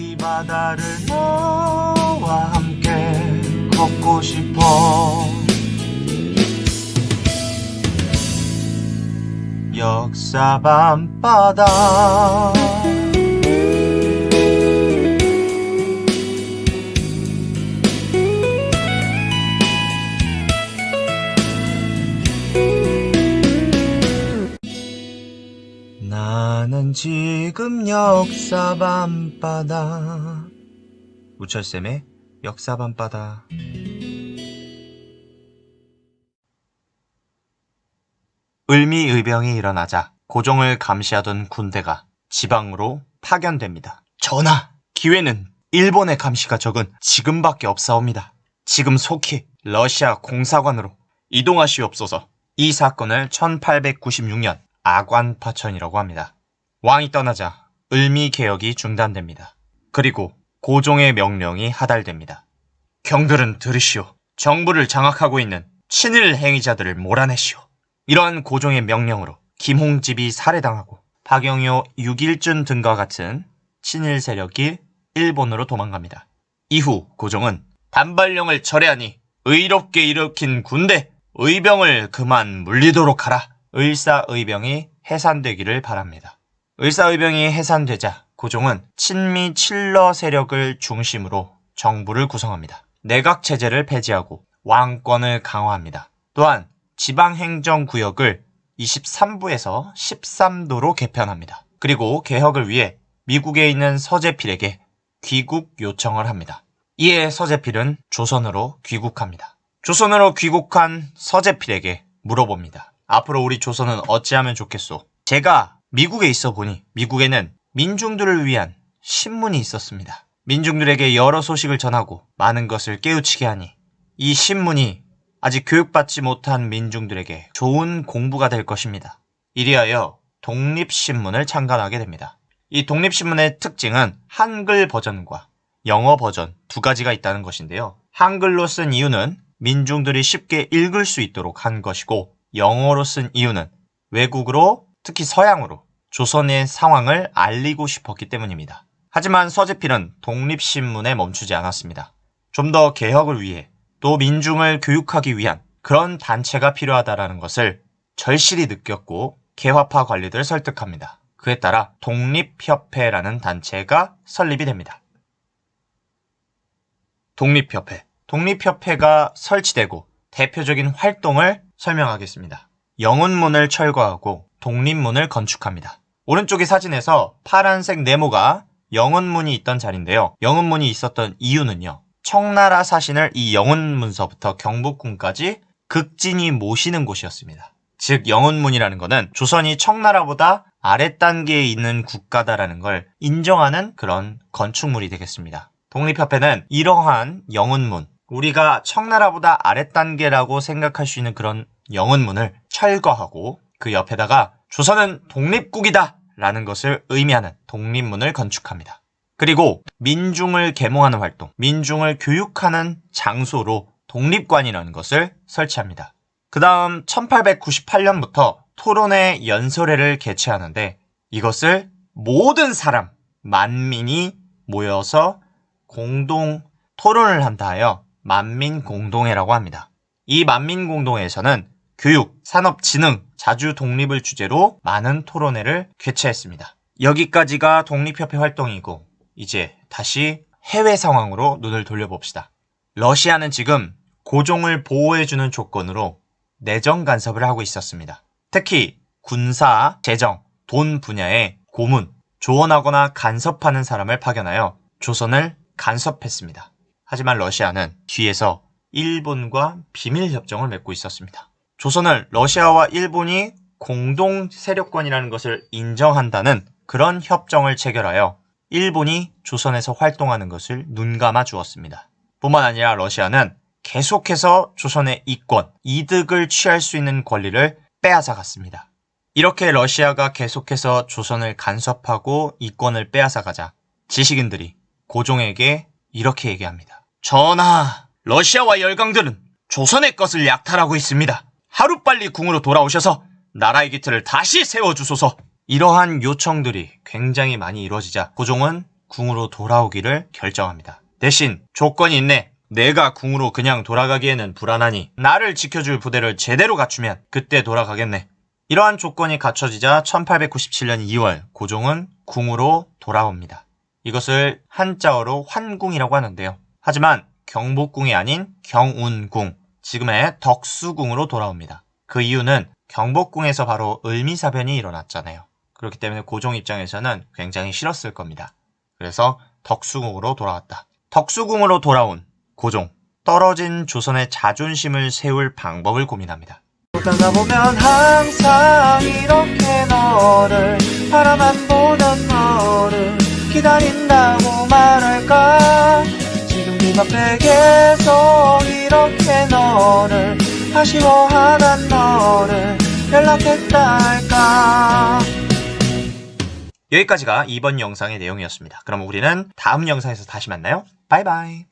이 바다를 너와 함께 걷고 싶어. 역사 밤바다 지금 역사 밤바다 우철쌤의 역사 밤바다 을미의병이 일어나자 고종을 감시하던 군대가 지방으로 파견됩니다. 전하, 기회는 일본의 감시가 적은 지금밖에 없사옵니다. 지금 속히 러시아 공사관으로 이동하시옵소서. 이 사건을 1896년 아관파천이라고 합니다. 왕이 떠나자 을미 개혁이 중단됩니다. 그리고 고종의 명령이 하달됩니다. 경들은 들으시오. 정부를 장악하고 있는 친일 행위자들을 몰아내시오. 이러한 고종의 명령으로 김홍집이 살해당하고 박영효, 육일준 등과 같은 친일 세력이 일본으로 도망갑니다. 이후 고종은 단발령을 철회하니 의롭게 일으킨 군대 의병을 그만 물리도록 하라. 을사의병이 해산되기를 바랍니다. 을사의병이 해산되자 고종은 친미 칠러 세력을 중심으로 정부를 구성합니다. 내각 체제를 폐지하고 왕권을 강화합니다. 또한 지방행정구역을 23부에서 13도로 개편합니다. 그리고 개혁을 위해 미국에 있는 서재필에게 귀국 요청을 합니다. 이에 서재필은 조선으로 귀국합니다. 조선으로 귀국한 서재필에게 물어봅니다. 앞으로 우리 조선은 어찌하면 좋겠소? 제가 미국에 있어 보니 미국에는 민중들을 위한 신문이 있었습니다. 민중들에게 여러 소식을 전하고 많은 것을 깨우치게 하니 이 신문이 아직 교육받지 못한 민중들에게 좋은 공부가 될 것입니다. 이리하여 독립신문을 창간하게 됩니다. 이 독립신문의 특징은 한글 버전과 영어 버전 두 가지가 있다는 것인데요. 한글로 쓴 이유는 민중들이 쉽게 읽을 수 있도록 한 것이고 영어로 쓴 이유는 외국으로 특히 서양으로 조선의 상황을 알리고 싶었기 때문입니다. 하지만 서재필은 독립신문에 멈추지 않았습니다. 좀 더 개혁을 위해 또 민중을 교육하기 위한 그런 단체가 필요하다는 것을 절실히 느꼈고 개화파 관리들을 설득합니다. 그에 따라 독립협회라는 단체가 설립이 됩니다. 독립협회. 독립협회가 설치되고 대표적인 활동을 설명하겠습니다. 영운문을 철거하고 독립문을 건축합니다. 오른쪽의 사진에서 파란색 네모가 영운문이 있던 자리인데요. 영운문이 있었던 이유는요. 청나라 사신을 이 영운문서부터 경복궁까지 극진히 모시는 곳이었습니다. 즉 영운문이라는 것은 조선이 청나라보다 아랫 단계에 있는 국가다라는 걸 인정하는 그런 건축물이 되겠습니다. 독립협회는 이러한 영운문, 우리가 청나라보다 아랫 단계라고 생각할 수 있는 그런 영운문을 철거하고 그 옆에다가 조선은 독립국이다 라는 것을 의미하는 독립문을 건축합니다. 그리고 민중을 계몽하는 활동, 민중을 교육하는 장소로 독립관이라는 것을 설치합니다. 그 다음 1898년부터 토론회 연설회를 개최하는데 이것을 모든 사람, 만민이 모여서 공동 토론을 한다 하여 만민공동회라고 합니다. 이 만민공동회에서는 교육, 산업, 진흥, 자주 독립을 주제로 많은 토론회를 개최했습니다. 여기까지가 독립협회 활동이고 이제 다시 해외 상황으로 눈을 돌려봅시다. 러시아는 지금 고종을 보호해주는 조건으로 내정 간섭을 하고 있었습니다. 특히 군사, 재정, 돈 분야에 고문, 조언하거나 간섭하는 사람을 파견하여 조선을 간섭했습니다. 하지만 러시아는 뒤에서 일본과 비밀 협정을 맺고 있었습니다. 조선을 러시아와 일본이 공동 세력권이라는 것을 인정한다는 그런 협정을 체결하여 일본이 조선에서 활동하는 것을 눈감아 주었습니다. 뿐만 아니라 러시아는 계속해서 조선의 이권, 이득을 취할 수 있는 권리를 빼앗아 갔습니다. 이렇게 러시아가 계속해서 조선을 간섭하고 이권을 빼앗아 가자 지식인들이 고종에게 이렇게 얘기합니다. 전하, 러시아와 열강들은 조선의 것을 약탈하고 있습니다. 하루빨리 궁으로 돌아오셔서 나라의 기틀을 다시 세워주소서. 이러한 요청들이 굉장히 많이 이루어지자 고종은 궁으로 돌아오기를 결정합니다. 대신 조건이 있네. 내가 궁으로 그냥 돌아가기에는 불안하니 나를 지켜줄 부대를 제대로 갖추면 그때 돌아가겠네. 이러한 조건이 갖춰지자 1897년 2월 고종은 궁으로 돌아옵니다. 이것을 한자어로 환궁이라고 하는데요. 하지만 경복궁이 아닌 경운궁, 지금의 덕수궁으로 돌아옵니다. 그 이유는 경복궁에서 바로 을미사변이 일어났잖아요. 그렇기 때문에 고종 입장에서는 굉장히 싫었을 겁니다. 그래서 덕수궁으로 돌아왔다. 덕수궁으로 돌아온 고종. 떨어진 조선의 자존심을 세울 방법을 고민합니다. 너를 아쉬워하던 너를 연락했다 할까 여기까지가 이번 영상의 내용이었습니다. 그럼 우리는 다음 영상에서 다시 만나요. 바이바이.